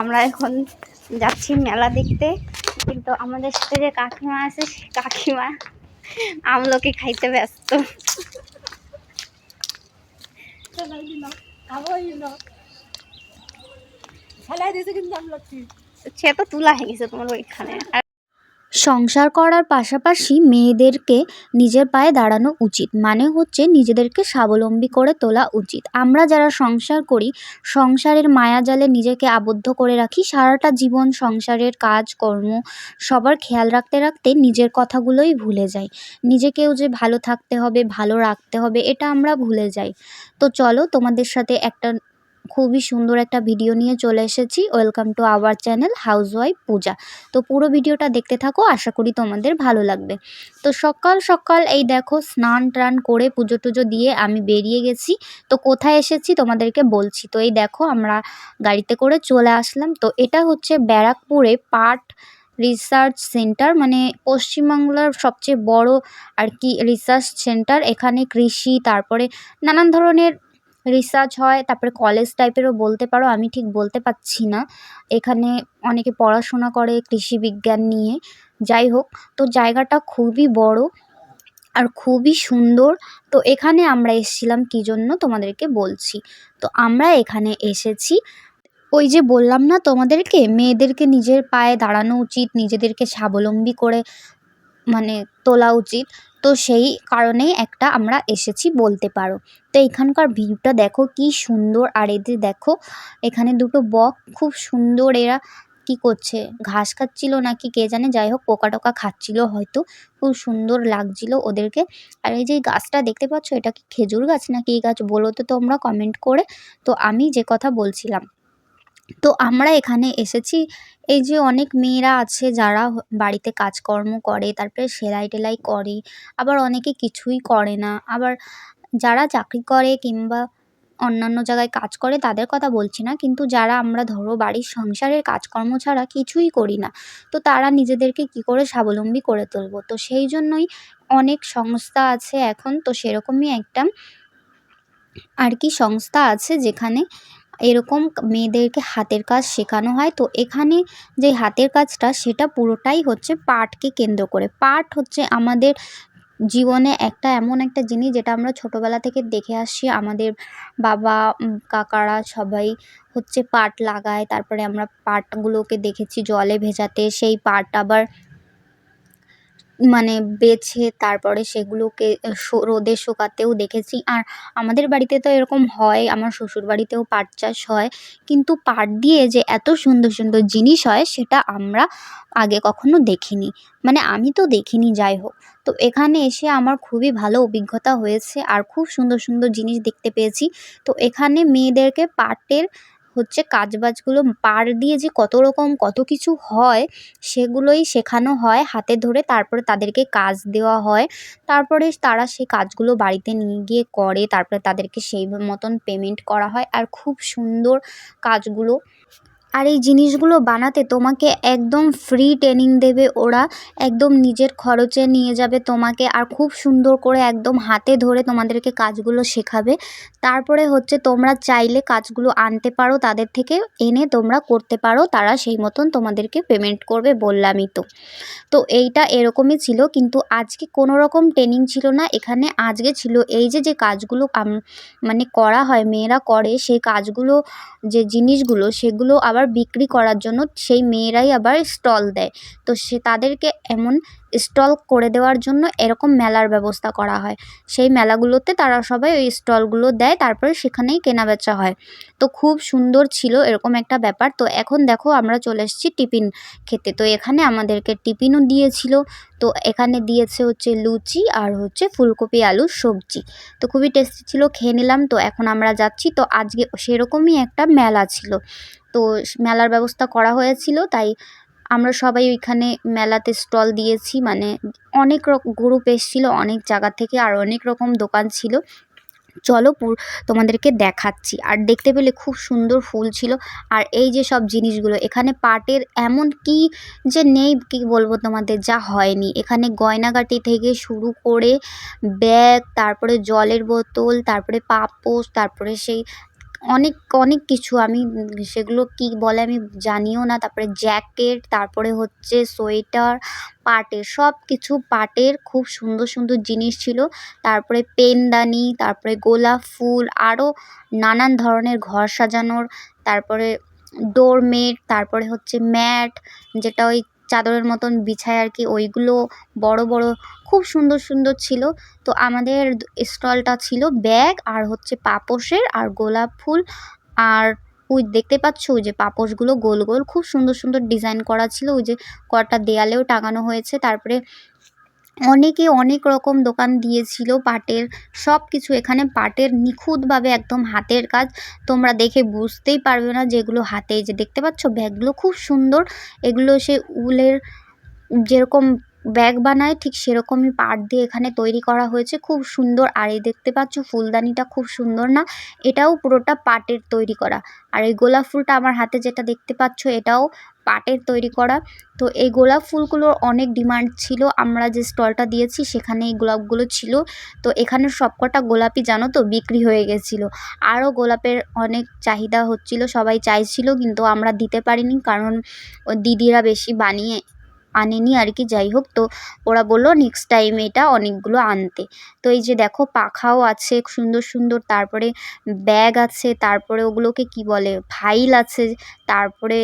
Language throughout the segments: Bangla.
আমরা এখন যাচ্ছি মেলা দেখতে। কিন্তু আমাদের সাথে যে কাকিমা আছে সে কাকিমা আমলকি খাইতে ব্যস্ত। সে তো তুলা হয়ে গেছে তোমার ওইখানে। আর সংসার করার পাশাপাশি মেয়েদেরকে নিজের পায়ে দাঁড়ানো উচিত। মানে হচ্ছে নিজেদেরকে স্বাবলম্বী করে তোলা উচিত। আমরা যারা সংসার করি, সংসারের মায়াজালে নিজেকে আবদ্ধ করে রাখি। সারাটা জীবন সংসারের কাজকর্ম সবার খেয়াল রাখতে রাখতে নিজের কথাগুলোই ভুলে যাই। নিজেকেও যে ভালো থাকতে হবে, ভালো রাখতে হবে, এটা আমরা ভুলে যাই। তো চলো তোমাদের সাথে একটা খুবই সুন্দর একটা ভিডিও নিয়ে চলে এসেছি। Welcome to our channel housewife Puja তো পুরো ভিডিওটা দেখতে থাকো, আশা করি তোমাদের ভালো লাগবে। তো সকাল সকাল এই দেখো, স্নান টান করে পুজো টুজো দিয়ে আমি বেরিয়ে গেছি। তো কোথায় এসেছি তোমাদেরকে বলছি। তো এই দেখো, আমরা গাড়িতে করে চলে আসলাম। তো এটা হচ্ছে ব্যারাকপুরে পাট রিসার্চ সেন্টার মানে পশ্চিমবাংলার সবচেয়ে বড় আর কি রিসার্চ সেন্টার। এখানে কৃষি, তারপরে নানান ধরনের রিসার্চ হয়, তারপরে কলেজ টাইপেরও বলতে পারো, আমি ঠিক বলতে পারছি না। এখানে অনেকে পড়াশোনা করে কৃষি বিজ্ঞান নিয়ে, যাই হোক, তো জায়গাটা খুবই বড় আর খুবই সুন্দর। তো এখানে আমরা এসেছিলাম কী জন্য তোমাদেরকে বলছি? তো আমরা এখানে এসেছি, ওই যে বললাম না তোমাদেরকে, মেয়েদেরকে নিজের পায়ে দাঁড়ানো উচিত, নিজেদেরকে স্বাবলম্বী করে মানে তোলা উচিত। তো সেই কারণেই একটা আমরা এসেছি বলতে পারো। তো এখানকার ভিউটা দেখো কি সুন্দর, আর এদের দেখো, এখানে দুটো বক, খুব সুন্দর এরা কি করছে? ঘাস খাচ্ছিল নাকি কে জানে? যাই হোক পোকা টোকা খাচ্ছিল হয়তো। খুব সুন্দর লাগছিল ওদেরকে। আর এই যে গাছটা দেখতে পাচ্ছ? এটা কি খেজুর গাছ নাকি এই গাছ বলো তো তোমরা কমেন্ট করে। তো আমি যে কথা বলছিলাম তো আমরা এখানে এসেছি। এই যে অনেক মেয়েরা আছে যারা বাড়িতে কাজকর্ম করে, তারপরে সেলাই টেলাই করে, আবার অনেকে কিছুই করে না। আবার যারা চাকরি করে কিংবা অন্যান্য জায়গায় কাজ করে তাদের কথা বলছি না, কিন্তু যারা আমরা ধরো বাড়ির সংসারের কাজকর্ম ছাড়া কিছুই করি না, তো তারা নিজেদেরকে কী করে স্বাবলম্বী করে তুলব? তো সেই জন্যই অনেক সংস্থা আছে এখন, তো সেরকমই একটা আর কি সংস্থা আছে যেখানে এরকম মেয়েদেরকে হাতের কাজ শেখানো হয়। তো এখানে যে হাতের কাজটা, সেটা পুরোটাই হচ্ছে পাটকে কেন্দ্র করে। পাট হচ্ছে আমাদের জীবনে একটা এমন একটা জিনিস, যেটা আমরা ছোটোবেলা থেকে দেখে আসছি আমাদের বাবা কাকারা সবাই হচ্ছে পাট লাগায়। তারপরে আমরা পাটগুলোকে দেখেছি জলে ভেজাতে। সেই পাট আবার মানে বেছে তারপরে সেগুলোকে রোদে শোকাতেও দেখেছি। আর আমাদের বাড়িতে তো এরকম হয়, আমার শ্বশুর বাড়িতেও পাট চাষ হয়। কিন্তু পাট দিয়ে যে এত সুন্দর সুন্দর জিনিস হয়, সেটা আমরা আগে কখনো দেখিনি। মানে আমি তো দেখিনি, যাই হোক। তো এখানে এসে আমার খুবই ভালো অভিজ্ঞতা হয়েছে, আর খুব সুন্দর সুন্দর জিনিস দেখতে পেয়েছি। তো এখানে মেয়েদেরকে পাটের হচ্ছে কাজবাজগুলো পার দিয়ে যে কত রকম কত কিছু হয়, সেগুলোই শেখানো হয় হাতে ধরে। তারপরে তাদেরকে কাজ দেওয়া হয়। তারপরে তারা সেই কাজগুলো বাড়িতে নিয়ে গিয়ে করে। তারপরে তাদেরকে সেই মতন পেমেন্ট করা হয়। আর খুব সুন্দর কাজগুলো আর এই জিনিসগুলো বানাতে তোমাকে একদম ফ্রি ট্রেনিং দেবে। ওরা একদম নিজের খরচে নিয়ে যাবে তোমাকে আর খুব সুন্দর করে একদম হাতে ধরে তোমাদেরকে কাজগুলো শেখাবে। তারপরে হচ্ছে তোমরা চাইলে কাজগুলো আনতে পারো, তাদের থেকে এনে তোমরা করতে পারো, তারা সেই মতন তোমাদেরকে পেমেন্ট করবে বললামই তো। তো এইটা এরকমই ছিল, কিন্তু আজকে কোনো রকম ট্রেনিং ছিল না, এখানে আজকে ছিল এই যে যে কাজগুলো মানে করা হয়, মেয়েরা করে, সেই কাজগুলো, যে জিনিসগুলো, সেগুলো আবার বিক্রি করার জন্য সেই মেয়েরাই আবার স্টল দেয়। তো সে তাদেরকে এমন স্টল করে দেওয়ার জন্য এরকম মেলার ব্যবস্থা করা হয়। সেই মেলাগুলোতে তারা সবাই ওই স্টলগুলো দেয়, তারপরে সেখানেই কেনাবেচা হয়। তো খুব সুন্দর ছিল এরকম একটা ব্যাপার। তো এখন দেখো আমরা চলে এসেছি টিফিন খেতে। তো এখানে আমাদেরকে টিফিনও দিয়েছিল। তো এখানে দিয়েছে হচ্ছে লুচি আর হচ্ছে ফুলকপি আলুর সবজি। তো খুবই টেস্টি ছিল, খেয়ে নিলাম। তো এখন আমরা যাচ্ছি। তো আজকে সেরকমই একটা মেলা ছিল। তো মেলার ব্যবস্থা করা হয়েছিল, তাই আমরা সবাই ওইখানে মেলাতে স্টল দিয়েছি মানে অনেক রকম গ্রুপ এসেছিল অনেক জায়গা থেকে, আর অনেক রকম দোকান ছিল। চলো তোমাদেরকে দেখাচ্ছি। আর দেখতে পেলে খুব সুন্দর ফুল ছিল। আর এই যে সব জিনিসগুলো, এখানে পাটের এমন কি যে নেই, কি বলব তোমাদের, যা হয়নি। এখানে গয়নাগাটি থেকে শুরু করে ব্যাগ, তারপরে জলের বোতল, তারপরে পাপোশ, তারপরে সেই অনেক অনেক কিছু আমি, সেগুলো কী বলে আমি জানিও না। তারপরে জ্যাকেট, তারপরে হচ্ছে সোয়েটার পাটের সব কিছু পাটের খুব সুন্দর সুন্দর জিনিস ছিল। তারপরে পেনদানি, তারপরে গোলাপ ফুল আরও নানান ধরনের ঘর সাজানোর, তারপরে ডোরমেট, তারপরে হচ্ছে ম্যাট, যেটা ওই চাদরের মতন বিছায় আর কি, ওইগুলো বড় বড়, খুব সুন্দর সুন্দর ছিল। তো আমাদের স্টলটা ছিল ব্যাগ আর হচ্ছে পাপোশের আর গোলাপ ফুল। আর ওই দেখতে পাচ্ছ ওই যে পাপোশগুলো গোল গোল, খুব সুন্দর সুন্দর ডিজাইন করা ছিল। ওই যে কটা দেয়ালেও টাঙানো হয়েছে। তারপরে অনেকে অনেক রকম দোকান দিয়েছিল পাটের সব কিছু এখানে পাটের নিখুঁতভাবে একদম হাতের কাজ। তোমরা দেখে বুঝতেই পারবে না যে এগুলো হাতে যে দেখতে পাচ্ছ ব্যাগগুলো খুব সুন্দর। এগুলো সে উলের যেরকম ব্যাগ বানায়, ঠিক সেরকমই পাট দিয়ে এখানে তৈরি করা হয়েছে, খুব সুন্দর। আর এই দেখতে পাচ্ছ ফুলদানিটা খুব সুন্দর না, এটাও পুরোটা পাটের তৈরি করা। আর এই গোলাপ ফুলটা আমার হাতে যেটা দেখতে পাচ্ছ, এটাও পাটের তৈরি করা। তো এই গোলাপ ফুলগুলোর অনেক ডিমান্ড ছিল, আমরা যে স্টলটা দিয়েছি সেখানে এই গোলাপগুলো ছিল। তো এখানে সবকটা গোলাপই জানো তো বিক্রি হয়ে গেছিল। আরও গোলাপের অনেক চাহিদা হচ্ছিল, সবাই চাইছিল কিন্তু আমরা দিতে পারিনি কারণ দিদিরা বেশি বানিয়ে আনেনি আর কি। যাই হোক, তো ওরা বলল নেক্সট টাইম এটা অনেকগুলো আনতে। তো এই যে দেখো পাখাও আছে সুন্দর সুন্দর, তারপরে ব্যাগ আছে, তারপরে ওগুলোকে কি বলে ফাইল আছে, তারপরে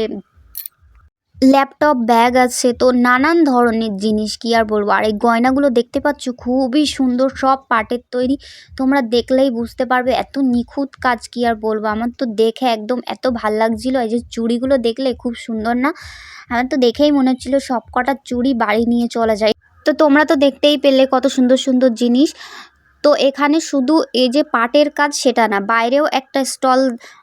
ল্যাপটপ, ব্যাগ আছে, তো নানান ধরনের জিনিস কি আর বলব? আর এই গয়নাগুলো দেখতে পাচ্ছ, খুবই সুন্দর সব পাটের তৈরি। তোমরা দেখলেই বুঝতে পারবে এত নিখুঁত কাজ কি আর বলব? আমার তো দেখে একদম এত ভালো লাগছিল, এই যে চুড়িগুলো দেখলে খুব সুন্দর না? আমার তো দেখেই মনে হচ্ছিল সব কটা চুড়ি বাড়ি নিয়ে চলা যায় তো তোমরা তো দেখতেই পেলে কত সুন্দর সুন্দর জিনিস। তো এখানে শুধু এই যে পাটের কাজ সেটা না, বাইরেও একটা স্টল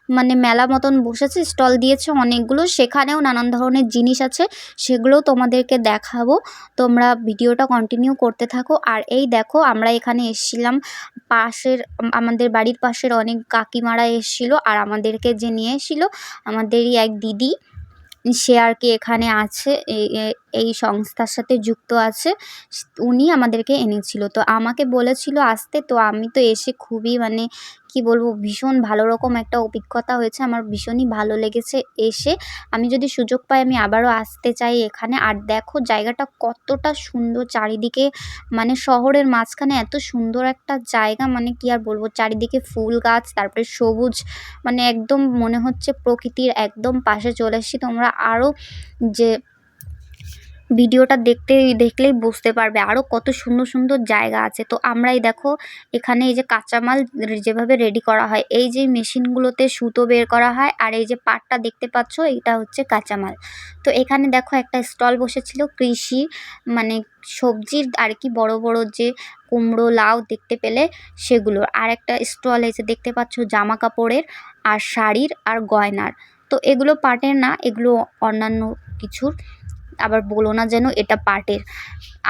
মানে মেলা মতন বসেছে, স্টল দিয়েছে অনেকগুলো, সেখানেও নানান ধরনের জিনিস আছে, সেগুলোও তোমাদেরকে দেখাবো। তোমরা ভিডিওটা কন্টিনিউ করতে থাকো। আর এই দেখো, আমরা এখানে এসেছিলাম, পাশের, আমাদের বাড়ির পাশের অনেক কাকিমারা এসেছিল, আর আমাদেরকে যে নিয়ে এসেছিল, আমাদেরই এক দিদি। সে আর কি এখানে আছে এই সংস্থার সাথে যুক্ত আছে, উনি আমাদেরকে এনেছিল। তো আমাকে বলেছিল আসতে, তো আমি তো এসে খুবই মানে কি বলব, ভীষণ ভালো রকম একটা অভিজ্ঞতা হয়েছে। আমার ভীষণই ভালো লেগেছে এসে। আমি যদি সুযোগ পাই, আমি আবারও আসতে চাই এখানে। আর দেখো, জায়গাটা কতটা সুন্দর চারিদিকে মানে শহরের মাঝখানে এত সুন্দর একটা জায়গা মানে কি আর বলব, চারিদিকে ফুল গাছ, তারপরে সবুজ মানে একদম মনে হচ্ছে প্রকৃতির একদম পাশে চলে এসেছি। তোমরা আরও যে ভিডিওটা দেখতে, দেখলেই বুঝতে পারবে আরও কত সুন্দর সুন্দর জায়গা আছে। তো আমরাই দেখো, এখানে এই যে কাঁচামাল যেভাবে রেডি করা হয়, এই যে মেশিনগুলোতে সুতো বের করা হয় আর এই যে পাটটা দেখতে পাচ্ছ এটা হচ্ছে কাঁচামাল। তো এখানে দেখো একটা স্টল বসেছিল কৃষি মানে সবজির আর কি বড় বড় যে কুমড়ো, লাউ দেখতে পেলে সেগুলোর আর একটা স্টল এসে দেখতে পাচ্ছ, জামা কাপড়ের আর শাড়ির আর গয়নার। তো এগুলো পাটের না, এগুলো অন্যান্য কিছুর। আবার বলো না যেন এটা পাটের।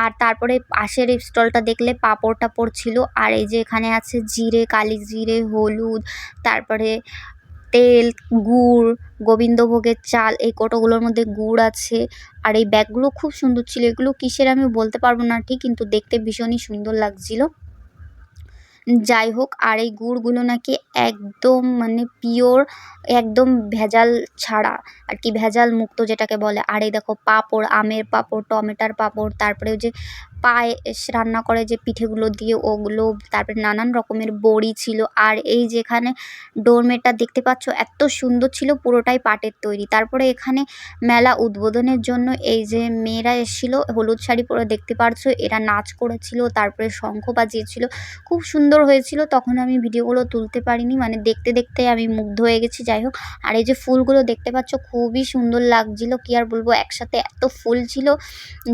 আর তারপরে পাশের স্টলটা দেখলে পাঁপড় টাপড় ছিল, আর এই যে এখানে আছে জিরে, কালি জিরে, হলুদ, তারপরে তেল, গুড়, গোবিন্দভোগের চাল, এই কোটোগুলোর মধ্যে গুড় আছে। আর এই ব্যাগগুলো খুব সুন্দর ছিল, এগুলো কিসের আমি বলতে পারব না ঠিক, কিন্তু দেখতে ভীষণই সুন্দর লাগছিল। যাই হোক আর এই গুড়গুলো নাকি একদম মানে পিওর একদম ভেজাল ছাড়া, আর কি ভেজাল মুক্ত যেটাকে বলে। আর এই দেখো পাঁপড়, আমের পাঁপড়, টমেটার পাঁপড়, তারপরে ওই যে পায়েস রান্না করে যে পিঠেগুলো দিয়ে ওগুলো, তারপরে নানান রকমের বড়ি ছিল। আর এই যেখানে ডোরমেটটা দেখতে পাচ্ছ, এত সুন্দর ছিল, পুরোটাই পাটের তৈরি। তারপরে এখানে মেলা উদ্বোধনের জন্য এই যে মেয়েরা এসেছিল, হলুদ শাড়ি পরে দেখতে পারছ, এরা নাচ করেছিল, তারপরে শঙ্খ বাজিয়েছিল। খুব সুন্দর হয়েছিল, তখন আমি ভিডিওগুলো তুলতে পারিনি মানে দেখতে দেখতে আমি মুগ্ধ হয়ে গেছি, যাই হোক। আর এই যে ফুলগুলো দেখতে পাচ্ছ, খুবই সুন্দর লাগছিল, কি আর বলব, একসাথে এত ফুল ছিল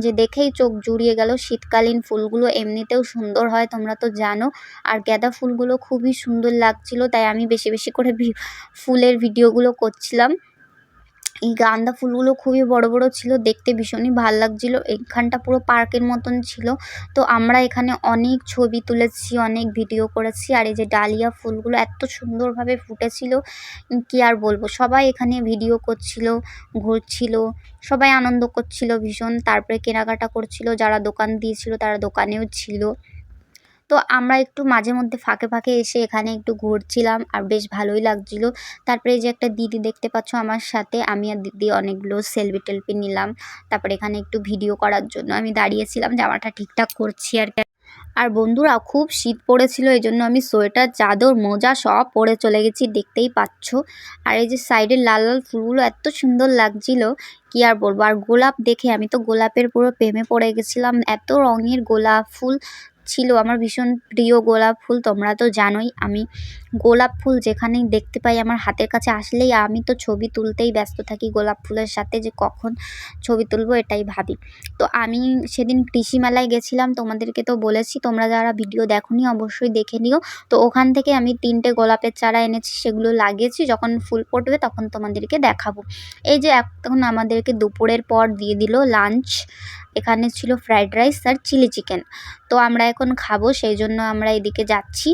যে দেখেই চোখ জুড়িয়ে গেল শীতকালীন ফুলগুলো এমনিতেও সুন্দর হয়, তোমরা তো জানো। আর গাঁদা ফুলগুলো খুবই সুন্দর লাগছিল, তাই আমি বেশি বেশি করে ভি- ফুলের ভিডিওগুলো করছিলাম। এই গাঁদা ফুলগুলো খুবই বড় বড় ছিল, দেখতে ভীষণই ভালো লাগছিল। এইখানটা পুরো পার্কের মতন ছিল। তো আমরা এখানে অনেক ছবি তুলেছি, অনেক ভিডিও করেছি, আর এই যে ডালিয়া ফুলগুলো এত সুন্দরভাবে ফুটেছিল, কি আর বলব? সবাই এখানে ভিডিও করছিল, ঘুরছিল, সবাই আনন্দ করছিল ভীষণ। তারপরে কেনাকাটা করছিল, যারা দোকান দিয়েছিল তারা দোকানেও ছিল। তো আমরা একটু মাঝে মধ্যে ফাঁকে ফাঁকে এসে এখানে একটু ঘুরছিলাম আর বেশ ভালোই লাগছিল। তারপরে এই যে একটা দিদি দেখতে পাচ্ছ আমার সাথে, আমি আর দিদি অনেকগুলো সেলফি টেলফি নিলাম। তারপরে এখানে একটু ভিডিও করার জন্য আমি দাঁড়িয়েছিলাম, জামাটা ঠিকঠাক করছি আর। আর বন্ধুরা, খুব শীত পড়েছিল এই জন্য আমি সোয়েটার, চাদর, মোজা সব পরে চলে গেছি, দেখতেই পাচ্ছ। আর এই যে সাইডের লাল লাল ফুলগুলো এত সুন্দর লাগছিল, কি আর বলব? আর গোলাপ দেখে আমি তো গোলাপের পুরো প্রেমে পড়ে গেছিলাম। এত রঙের গোলাপ ফুল ছিল। আমার ভীষণ প্রিয় গোলাপ ফুল, তোমরা তো জানোই। আমি গোলাপ ফুল যেখানেই দেখতে পাই আমার হাতের কাছে আসলেই আমি তো ছবি তুলতেই ব্যস্ত থাকি গোলাপ ফুলের সাথে যে কখন ছবি তুলবো এটাই ভাবি। তো আমি সেদিন কৃষি মেলায় গেছিলাম, তোমাদেরকে তো বলেছি, তোমরা যারা ভিডিও দেখোনি অবশ্যই দেখে নিও। তো ওখান থেকে আমি তিনটে গোলাপের চারা এনেছি, সেগুলো লাগিয়েছি, যখন ফুল ফুটবে তখন তোমাদেরকে দেখাবো। এই যে এখন আমাদেরকে দুপুরের পর দিয়ে দিল লাঞ্চ এখানে ছিল ফ্রাইড রাইস আর চিলি চিকেন তো আমরা এখন খাব, সেই জন্য আমরা এদিকে যাচ্ছি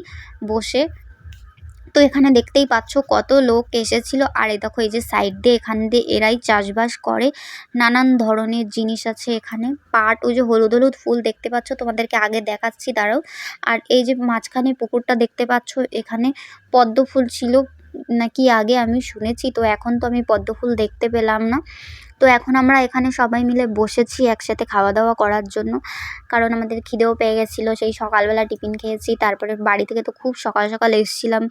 বসে। তো এখানে দেখতেই পাচ্ছ কত লোক এসেছিল। আর এই দেখো, এই যে সাইড দিয়ে, এখান দিয়ে এরাই চাষবাস করে। নানান ধরনের জিনিস আছে এখানে। পাট, ওই যে হলুদ হলুদ ফুল দেখতে পাচ্ছ, তোমাদেরকে আগে দেখাচ্ছি, দাঁড়াও। আর এই যে মাঝখানে পুকুরটা দেখতে পাচ্ছ, এখানে পদ্ম ফুল ছিল। নাকি আগে আমি শুনেছি, তো এখন তো আমি পদ্ম ফুল দেখতে পেলাম না। তো এখন আমরা এখানে সবাই মিলে বসেছি একসাথে খাওয়া দাওয়া করার জন্য। কারণ আমাদের খিদেও পেয়ে গেছিল, সেই সকালবেলা টিফিন খেয়েছি। তারপরে বাড়ি থেকে তো খুব সকাল সকাল এসেছিলাম।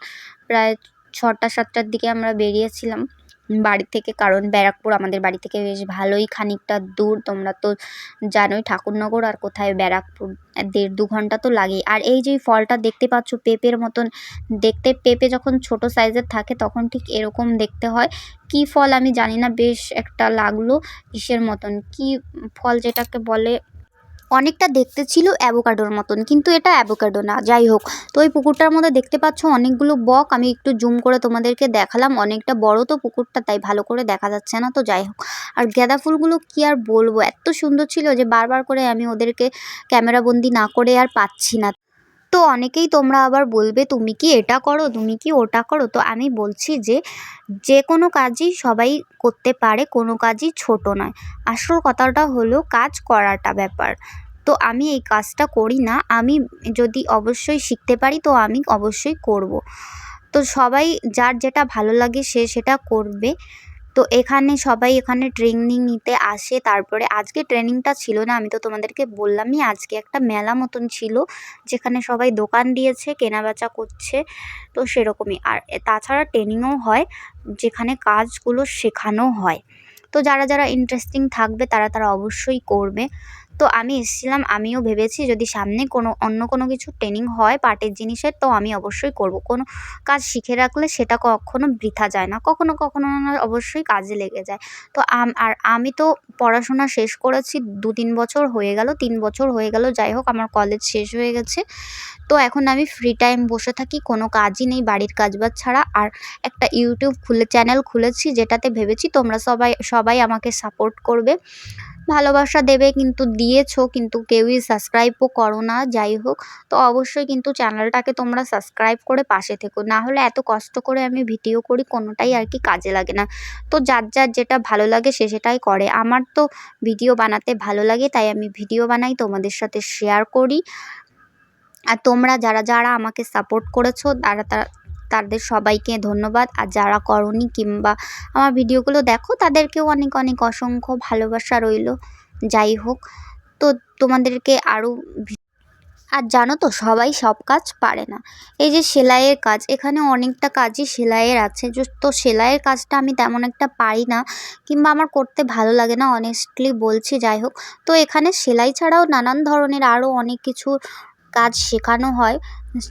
প্রায় ছটা, সাতটার দিকে আমরা বেরিয়েছিলাম। বাড়ি থেকে, কারণ ব্যারাকপুর আমাদের বাড়ি থেকে বেশ ভালোই খানিকটা দূর। তোমরা তো জানোই ঠাকুরনগর আর কোথায় ব্যারাকপুর। দেড় দু ঘণ্টা তো লাগেই। আর এই যে ফলটা দেখতে পাচ্ছ, পেঁপের মতন। দেখতে পেঁপে যখন ছোট সাইজের থাকে, তখন ঠিক এরকম দেখতে হয়। কি ফল আমি জানি না, বেশ একটা লাগল ইসের মতন। কি ফল যেটাকে বলে অনেকটা দেখতে ছিল অ্যাভোকাডোর মতন, কিন্তু এটা অ্যাভোকাডো না, যাই হোক। তো ওই পুকুরটার মধ্যে দেখতে পাচ্ছ অনেকগুলো বক, আমি একটু জুম করে তোমাদেরকে দেখালাম, অনেকটা বড় তো পুকুরটা, তাই ভালো করে দেখা যাচ্ছে না, তো যাই হোক। আর গাঁদা ফুলগুলো কি আর বলব, এত সুন্দর ছিল যে বারবার করে আমি ওদেরকে ক্যামেরাবন্দি না করে আর পাচ্ছি না। তো অনেকেই তোমরা আবার বলবে, তুমি কি এটা করো? তুমি কি ওটা করো? তো আমি বলছি যে যে কোনো কাজই সবাই করতে পারে, কোনো কাজই ছোট নয়। আসল কথাটা হলো কাজ করাটা ব্যাপার। তো আমি এই কাজটা করি না। আমি যদি অবশ্যই শিখতে পারি, তো আমি অবশ্যই করব। তো সবাই যার যেটা ভালো লাগে সে সেটা করবে। তো এখানে সবাই এখানে ট্রেনিং নিতে আসে। তারপরে আজকে ট্রেনিংটা ছিল না, আমি তো তোমাদেরকে বললামই, আজকে একটা মেলা মতন ছিল, যেখানে সবাই দোকান দিয়েছে, কেনাবেচা করছে, তো সেরকমই। আর তাছাড়া ট্রেনিংও হয়, যেখানে কাজগুলো শেখানো হয়। তো যারা যারা ইন্টারেস্টিং থাকবে, তারা তারা অবশ্যই করবে। তো আমি এসেছিলাম, আমিও ভেবেছি যদি সামনে কোনো অন্য কোনো কিছু ট্রেনিং হয় পার্টের জিনিসের, তো আমি অবশ্যই করব। কোনো কাজ শিখে রাখলে সেটা কখনো বৃথা যায় না, কখনো কখনো না অবশ্যই কাজে লেগে যায়। তো আর আমি তো পড়াশোনা শেষ করেছি, দু তিন বছর হয়ে গেল, তিন বছর হয়ে গেল, যাই হোক, আমার কলেজ শেষ হয়ে গেছে। তো এখন আমি ফ্রি টাইম বসে থাকি, কোনো কাজই নেই, বাড়ির কাজবাজ ছাড়া। আর একটা ইউটিউব খুলে চ্যানেল খুলেছি, যেটাতে ভেবেছি তোমরা সবাই সবাই আমাকে সাপোর্ট করবে। ভালোবাসা দেবে কিন্তু দিয়েছ, কিন্তু কেউই সাবস্ক্রাইবও করো না, যাই হোক। তো অবশ্যই কিন্তু চ্যানেলটাকে তোমরা সাবস্ক্রাইব করে পাশে থেকো। না হলে এত কষ্ট করে আমি ভিডিও করি, কোনোটাই আর কি কাজে লাগে না। তো যার যার যেটা ভালো লাগে সে সেটাই করে। আমার তো ভিডিও বানাতে ভালো লাগে, তাই আমি ভিডিও বানাই, তোমাদের সাথে শেয়ার করি। আর তোমরা যারা যারা আমাকে সাপোর্ট করেছ, তারা তারা তাদের সবাইকে ধন্যবাদ। আর যারা করনি কিংবা আমার ভিডিওগুলো দেখো, তাদেরকেও অনেক অনেক অসংখ্য ভালোবাসা রইল। যাই হোক, তো তোমাদেরকে আরও আর জানো তো, সবাই সব কাজ পারে না। এই যে সেলাইয়ের কাজ, এখানে অনেকটা কাজই সেলাইয়ের আছে। তো সেলাইয়ের কাজটা আমি তেমন একটা পারি না, কিংবা আমার করতে ভালো লাগে না অনেস্টলি বলছি, যাই হোক। তো এখানে সেলাই ছাড়াও নানান ধরনের আরও অনেক কিছু কাজ শেখানো হয়।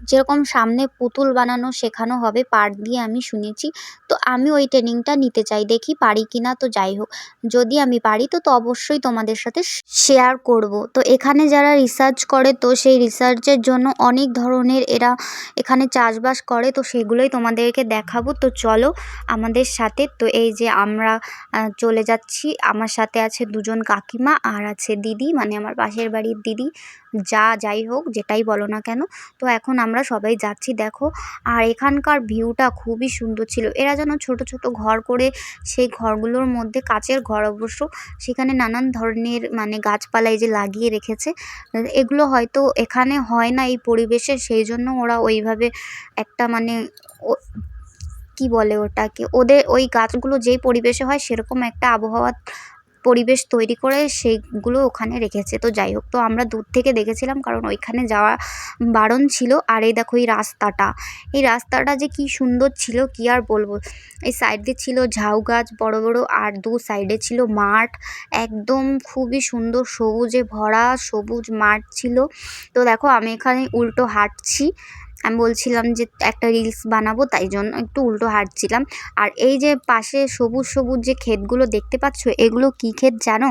যেরকম সামনে পুতুল বানানো শেখানো হবে পাট দিয়ে আমি শুনেছি। তো আমি ওই ট্রেনিংটা নিতে চাই, দেখি পারি কি না তো যাই হোক, যদি আমি পারি, তো তো অবশ্যই তোমাদের সাথে শেয়ার করব। তো এখানে যারা রিসার্চ করে, তো সেই রিসার্চের জন্য অনেক ধরনের এরা এখানে চাষবাস করে, তো সেগুলোই তোমাদেরকে দেখাবো। তো চলো আমাদের সাথে, তো এই যে আমরা চলে যাচ্ছি। আমার সাথে আছে দুজন কাকিমা আর আছে দিদি মানে আমার পাশের বাড়ির দিদি। যা যাই হোক, যেটাই বলো না কেন। তো এখন এখন আমরা সবাই যাচ্ছি, দেখো। আর এখানকার ভিউটা খুবই সুন্দর ছিল। এরা যেন ছোট ছোট ঘর করে সেই ঘরগুলোর মধ্যে কাচের ঘর অবশ্য। সেখানে নানান ধরনের মানে গাছপালায় যে লাগিয়ে রেখেছে। এগুলো হয়তো এখানে হয় না এই পরিবেশে, সেই জন্য ওরা ওইভাবে একটা মানে কি বলে ওটাকে? ওদের ওই গাছগুলো যেই পরিবেশে হয়, সেরকম একটা আবহাওয়া পরিবেশ তৈরি করে সেইগুলো ওখানে রেখেছে। তো যাই হোক, তো আমরা দূর থেকে দেখেছিলাম কারণ ওইখানে যাওয়া বারণ ছিল। আর এই দেখো এই রাস্তাটা। এই রাস্তাটা যে কি সুন্দর ছিল, কি আর বলব? এই সাইড ছিল ঝাউ গাছ বড় বড়, আর দু সাইডে ছিল মাঠ। একদম খুবই সুন্দর সবুজে ভরা সবুজ মাঠ ছিল। তো দেখো আমি এখানে উল্টো হাঁটছি। আমি বলছিলাম যে একটা রিলস বানাবো, তাই জন্য একটু উল্টো হাঁটছিলাম। আর এই যে পাশে সবুজ সবুজ যে ক্ষেতগুলো দেখতে পাচ্ছ, এগুলো কী ক্ষেত জানো?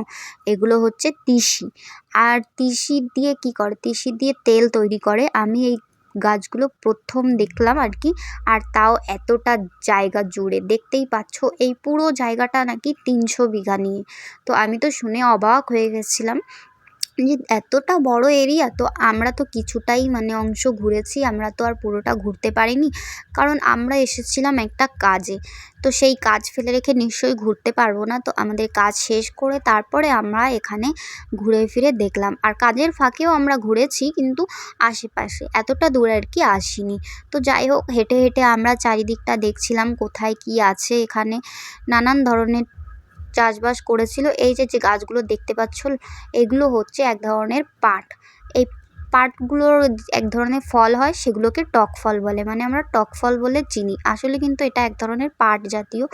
এগুলো হচ্ছে তিসি। আর তিসি দিয়ে কি করে? তিসি দিয়ে তেল তৈরি করে। আমি এই গাছগুলো প্রথম দেখলাম আর কি। আর তাও এতটা জায়গা জুড়ে। দেখতেই পাচ্ছ, এই পুরো জায়গাটা নাকি তিনশো বিঘা নিয়ে। তো আমি তো শুনে অবাক হয়ে গেছিলাম। যে এতটা বড় এরিয়া তো আমরা তো কিছুটাই মানে অংশ ঘুরেছি, আমরা তো আর পুরোটা ঘুরতে পারিনি। কারণ আমরা এসেছিলাম একটা কাজে, তো সেই কাজ ফেলে রেখে নিশ্চয়ই ঘুরতে পারব না। তো আমাদের কাজ শেষ করে তারপরে আমরা এখানে ঘুরে ফিরে দেখলাম। আর কাজের ফাঁকেও আমরা ঘুরেছি, কিন্তু আশেপাশে এতটা দূরে আর কি আসিনি। তো যাই হোক, হেঁটে হেঁটে আমরা চারিদিকটা দেখছিলাম, কোথায় কি আছে এখানে, নানান ধরনের চাষবাস করেছিল। এই যে যে গাছগুলো দেখতে পাচ্ছ, এগুলো হচ্ছে এক ধরনের পাট। এই পাটগুলোর এক ধরনের ফল হয়, সেগুলোকে টক ফল বলে। মানে আমরা টক ফল বলে চিনি। আসলে কিন্তু এটা এক ধরনের পাট জাতীয়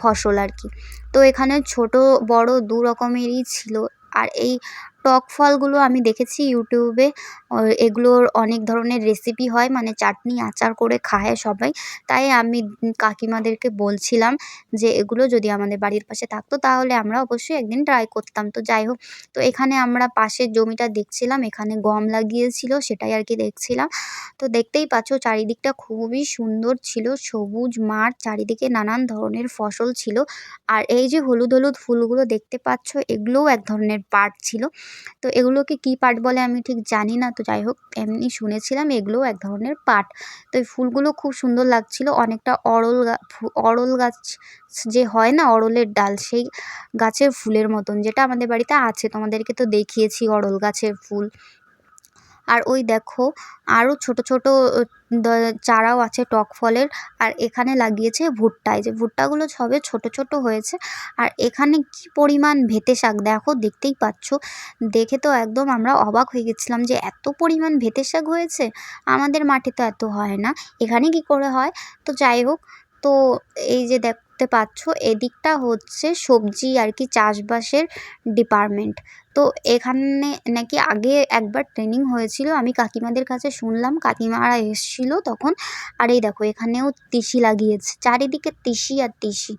ফসল আর কি। তো এখানে ছোট, বড় দু রকমেরই ছিল। আর এই টক ফলগুলো আমি দেখেছি ইউটিউবে এগুলোর অনেক ধরনের রেসিপি হয় মানে চাটনি আচার করে খায় সবাই। তাই আমি কাকিমাদেরকে বলছিলাম যে, এগুলো যদি আমাদের বাড়ির পাশে থাকতো তাহলে আমরা অবশ্যই একদিন ট্রাই করতাম। তো যাই হোক, তো এখানে আমরা পাশের জমিটা দেখছিলাম, এখানে গম লাগিয়েছিল, সেটাই আর কি দেখছিলাম। তো দেখতেই পাচ্ছ চারিদিকটা খুবই সুন্দর ছিল, সবুজ মাঠ, চারিদিকে নানান ধরনের ফসল ছিল। আর এই যে হলুদ হলুদ ফুলগুলো দেখতে পাচ্ছ, এগুলোও এক ধরনের পাট ছিল। তো এগুলোকে কী পাট বলে আমি ঠিক জানি না। তো যাই হোক, এমনি শুনেছিলাম এগুলোও এক ধরনের পাট তো এই ফুলগুলো খুব সুন্দর লাগছিল, অনেকটা ফু- অরল গাছ যে হয় না, অরলের ডাল, সেই গাছের ফুলের মতন, যেটা আমাদের বাড়িতে আছে। তোমাদেরকে তো দেখিয়েছি অরল গাছের ফুল। আর ওই দেখো আরও ছোট ছোট চারাও আছে টক ফলের। আর এখানে লাগিয়েছে ভুট্টা। এই যে ভুট্টাগুলো সবে ছোট ছোট হয়েছে। আর এখানে কি পরিমাণ ভেতে শাক দেখো, দেখতেই পাচ্ছ। দেখে তো একদম আমরা অবাক হয়ে গেছিলাম যে এত পরিমাণ ভেতে শাক হয়েছে। আমাদের মাঠে তো এত হয় না। এখানে কি করে হয়? তো যাই হোক, তো এই যে দেখতে পাচ্ছ, এদিকটা হচ্ছে সবজি আর কি চাষবাসের ডিপার্টমেন্ট তো এখানে নাকি আগে একবার ট্রেনিং হয়েছিল, আমি কাকিমাদের কাছে শুনলাম, কাকিমারা এসেছিল তখন। আর এই দেখো, এখানেও তিসি লাগিয়েছে, চারিদিকে তিসি আর তিসি।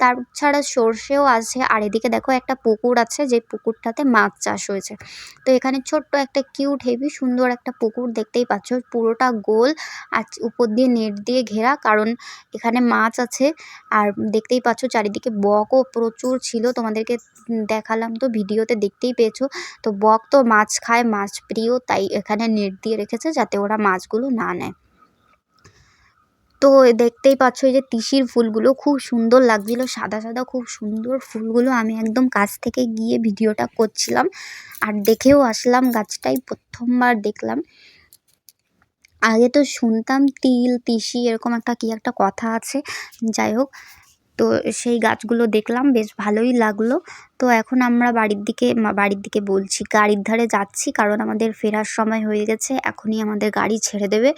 তাছাড়া সর্ষেও আছে। আর এদিকে দেখো একটা পুকুর আছে, যে পুকুরটাতে মাছ চাষ হয়েছে। তো এখানে ছোট্ট একটা কিউট হেভি সুন্দর একটা পুকুর দেখতেই পাচ্ছ। পুরোটা গোল আর উপর দিয়ে নেট দিয়ে ঘেরা, কারণ এখানে মাছ আছে। আর দেখতেই পাচ্ছ চারিদিকে বকও প্রচুর ছিল। তোমাদেরকে দেখালাম তো, ভিডিওতে দেখতেই পেয়েছ। তো বক তো মাছ খায়, মাছ প্রিয়, তাই এখানে নেট দিয়ে রেখেছে যাতে ওরা মাছগুলো না নেয়। তো দেখতেই পাচ্ছ এই যে তিসির ফুলগুলো খুব সুন্দর লাগছিল, সাদা সাদা খুব সুন্দর ফুলগুলো। আমি একদম কাছ থেকে গিয়ে ভিডিওটা করছিলাম আর দেখেও আসলাম গাছটাই প্রথমবার দেখলাম। আগে তো শুনতাম তিল, তিসি এরকম একটা কী একটা কথা আছে, যাই হোক। তো সেই গাছগুলো দেখলাম, বেশ ভালোই লাগল। তো এখন আমরা বাড়ির দিকে বাড়ির দিকে বলছি, গাড়ির ধারে যাচ্ছি কারণ আমাদের ফেরার সময় হয়ে গেছে, এখনই আমাদের গাড়ি ছেড়ে দেবে।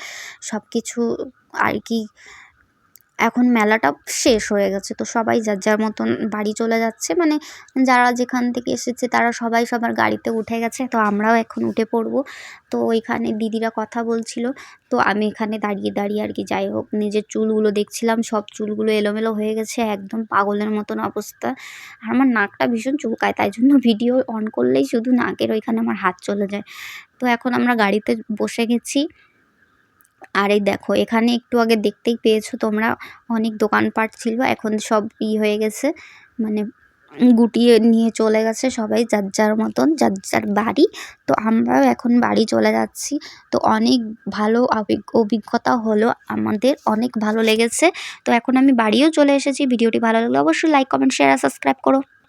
সব কিছু আর কি, এখন মেলাটা শেষ হয়ে গেছে। তো সবাই যার যার মতন বাড়ি চলে যাচ্ছে মানে যারা যেখান থেকে এসেছে তারা সবাই সবার গাড়িতে উঠে গেছে। তো আমরাও এখন উঠে পড়ব। তো ওইখানে দিদিরা কথা বলছিল। তো আমি এখানে দাঁড়িয়ে দাঁড়িয়ে আর কি, যাই হোক, নিজের চুলগুলো দেখছিলাম, সব চুলগুলো এলোমেলো হয়ে গেছে, একদম পাগলের মতন অবস্থা। আর আমার নাকটা ভীষণ চুলকায়, তাই জন্য ভিডিও অন করলেই শুধু নাকের ওইখানে আমার হাত চলে যায়। তো এখন আমরা গাড়িতে বসে গেছি। আর এই দেখো, এখানে একটু আগে দেখতেই পেয়েছ তোমরা, অনেক দোকানপাট ছিল, এখন সব ই হয়ে গেছে মানে গুটিয়ে নিয়ে চলে গেছে সবাই, যার যার মতন, যার যার বাড়ি। তো আমরাও এখন বাড়ি চলে যাচ্ছি। তো অনেক ভালো অভিজ্ঞতা হলো আমাদের, অনেক ভালো লেগেছে। তো এখন আমি বাড়িও চলে এসেছি, ভিডিওটি ভালো লাগলে অবশ্যই লাইক কমেন্ট শেয়ার আর সাবস্ক্রাইব করো।